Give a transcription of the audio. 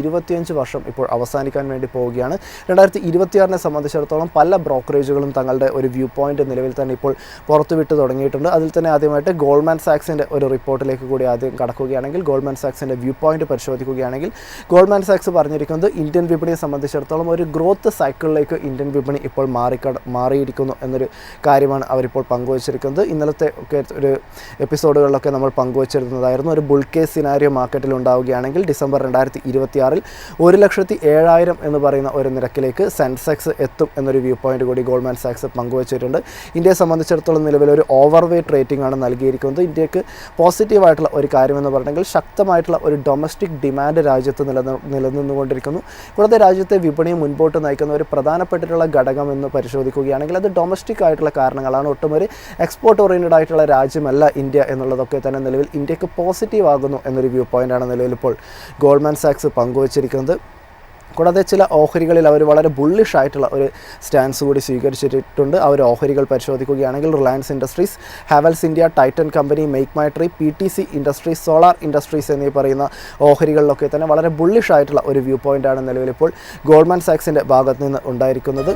ഇരുപത്തിയഞ്ച് വർഷം ഇപ്പോൾ അവസാനിക്കാൻ വേണ്ടി പോവുകയാണ്. രണ്ടായിരത്തി ഇരുപത്തിയാറിനെ സംബന്ധിച്ചിടത്തോളം പല ബ്രോക്കറേജുകളും തങ്ങളുടെ ഒരു വ്യൂ പോയിന്റ് നിലവിൽ തന്നെ ഇപ്പോൾ പുറത്തുവിട്ട് തുടങ്ങിയിട്ടുണ്ട്. അതിൽ തന്നെ ആദ്യമായിട്ട് ഗോൾഡ്മാൻ സാക്സിന്റെ ഒരു റിപ്പോർട്ടിലേക്ക് കൂടി ആദ്യം കടക്കുകയാണെങ്കിൽ ഗോൾഡ്മാൻ സാക്സിന്റെ വ്യൂ പോയിന്റ് പരിശോധിക്കുകയാണെങ്കിൽ ഗോൾഡ്മാൻ സാക്സ് പറഞ്ഞിരിക്കുന്നത് ഇന്ത്യൻ വിപണിയെ സംബന്ധിച്ചിടത്തോളം ഒരു ഗ്രോത്ത് സൈക്കിളിലേക്ക് ഇന്ത്യൻ വിപണി ഇപ്പോൾ മാറിക്കട മാറിയിരിക്കുന്നു എന്നൊരു കാര്യമാണ് അവരിപ്പോൾ പങ്കുവച്ചിരിക്കുന്നത്. ഇന്നലത്തെ ഒക്കെ ഒരു എപ്പിസോഡുകളിലൊക്കെ നമ്മൾ പങ്കുവച്ചിരുന്നതായിരുന്നു ഒരു ബുൾ കേസ് സിനാരിയോ മാർക്കറ്റിൽ ഉണ്ടാവുകയാണെങ്കിൽ ഡിസംബർ രണ്ടായിരത്തി ഇരുപത്തിയാറിൽ ഒരു ലക്ഷത്തി ഏഴായിരം എന്ന് പറയുന്ന ഒരു നിരക്കിലേക്ക് സെൻസെക്സ് എത്തും എന്നൊരു വ്യൂ പോയിന്റ് കൂടി ഗോൾഡ്മാൻ സാക്സ് പങ്കുവച്ചിട്ടുണ്ട്. ഇന്ത്യയെ സംബന്ധിച്ചിടത്തോളം നിലവിൽ ഒരു ഓവർ വെയ്റ്റ് റേറ്റിംഗ് ആണ് നൽകിയിരിക്കുന്നത്. ഇന്ത്യയ്ക്ക് പോസിറ്റീവായിട്ടുള്ള ഒരു കാര്യമെന്ന് പറഞ്ഞെങ്കിൽ ശക്തമായിട്ടുള്ള ഒരു ഡൊമസ്റ്റിക് ഡിമാൻഡ് രാജ്യത്ത് നിലനിന്ന് നിലനിന്നുകൊണ്ടിരിക്കുന്നു. കൂടാതെ രാജ്യത്തെ വിപണിയെ മുൻപോട്ട് നയിക്കുന്ന ഒരു പ്രധാനപ്പെട്ടിട്ടുള്ള ഘടകം എന്ന് പരിശോധിക്കുകയാണെങ്കിൽ അത് ഡൊമസ്റ്റിക് ആയിട്ടുള്ള കാരണങ്ങളാണ്. ഒട്ടും ഒരു എക്സ്പോർട്ട് ഓറിയന്റഡ് ആയിട്ടുള്ള രാജ്യമല്ല ഇന്ത്യ എന്നുള്ളതൊക്കെ തന്നെ നിലവിൽ ഇന്ത്യയ്ക്ക് പോസിറ്റീവ് ആകുന്നു എന്നൊരു വ്യൂ പോയിന്റാണ് നിലവിൽ ഇപ്പോൾ ഗോൾഡ്മാൻ സാക്സ് പങ്കുവച്ചിരിക്കുന്നത്. കൂടാതെ ചില ഓഹരികളിൽ അവർ വളരെ ബുള്ളിഷ് ആയിട്ടുള്ള ഒരു സ്റ്റാൻസ് കൂടി സ്വീകരിച്ചിട്ടുണ്ട്. ആ ഓഹരികൾ പരിശോധിക്കുകയാണെങ്കിൽ Reliance Industries Havells India Titan company Make My Trip P T C Industries Solar Industries എന്നീ പറയുന്ന ഓഹരികളിലൊക്കെ തന്നെ വളരെ ബുള്ളിഷ് ആയിട്ടുള്ള ഒരു വ്യൂ പോയിന്റാണ് നിലവിലിപ്പോൾ ഗോൾഡ്മാൻ സാക്സിന്റെ ഭാഗത്ത് നിന്ന് ഉണ്ടായിരിക്കുന്നത്.